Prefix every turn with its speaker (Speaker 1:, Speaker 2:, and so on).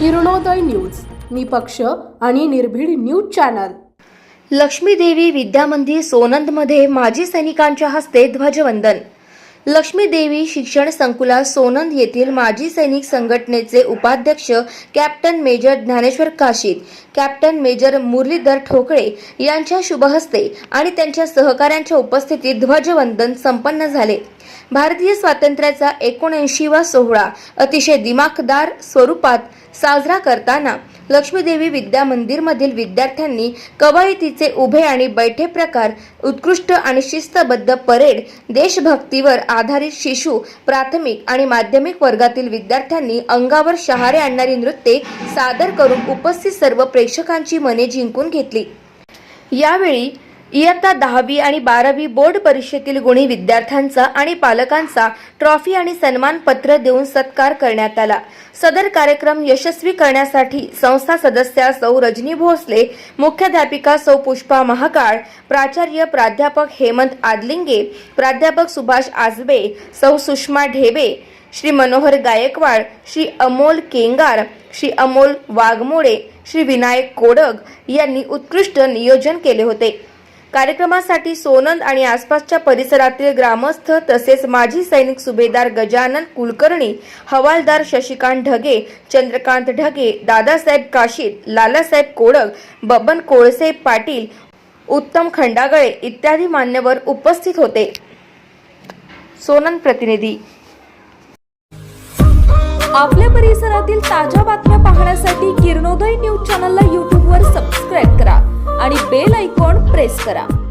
Speaker 1: Kiranoday news निपक्ष आणि निर्भीड न्यूज चॅनल.
Speaker 2: लक्ष्मी देवी विद्यामंदिर सोनंदमध्ये माजी सैनिकांच्या हस्ते ध्वजवंदन. लक्ष्मी देवी शिक्षण संकुलात सोनंद येथील माजी सैनिक संघटनेचे उपाध्यक्ष captain major Dnyaneshwar Kashid captain major Muralidhar Thokale यांच्या शुभहस्ते आणि त्यांच्या सहकाऱ्यांच्या उपस्थितीत ध्वजवंदन संपन्न झाले. भारतीय स्वातंत्र्याचा एकोणऐंशीवा सोहळा अतिशय दिमाखदार स्वरूपात साजरा करताना लक्ष्मीदेवी विद्या मंदिरमधील विद्यार्थ्यांनी कवायतीचे उभे आणि बैठे प्रकार उत्कृष्ट आणि शिस्तबद्ध परेड देशभक्तीवर आधारित शिशु प्राथमिक आणि माध्यमिक वर्गातील विद्यार्थ्यांनी अंगावर शहारे आणणारी नृत्ये सादर करून उपस्थित सर्व प्रेक्षकांची मने जिंकून घेतली. यावेळी इयत्ता दहावी आणि बारावी बोर्ड परीक्षेतील गुणी विद्यार्थ्यांचा आणि पालकांचा ट्रॉफी आणि सन्मानपत्र देऊन सत्कार करण्यात आला. सदर कार्यक्रम यशस्वी करण्यासाठी संस्था सदस्या सौ रजनी भोसले मुख्याध्यापिका सौ पुष्पा महाकाळ प्राचार्य प्राध्यापक हेमंत आदलिंगे प्राध्यापक सुभाष आजबे सौ सुषमा ढेबे श्री मनोहर गायकवाड श्री अमोल केंगार श्री अमोल वाघमोडे श्री विनायक कोडग यांनी उत्कृष्ट नियोजन केले होते. कार्यक्रमासाठी सोनंद आणि आसपासच्या परिसरातील ग्रामस्थ तसेच माजी सैनिक सुभेदार गजानन कुलकर्णी हवालदार शशिकांत ढगे चंद्रकांत ढगे दादासाहेब काशीद लालासाहेब कोडक बबन कोळसे पाटील उत्तम खंडागळे इत्यादी मान्यवर उपस्थित होते. सोनंद प्रतिनिधी.
Speaker 3: आपल्या परिसरातील ताज्या बातम्या पाहण्यासाठी किरणोदय न्यूज चॅनलला बेल ऐकॉन प्रेस करा.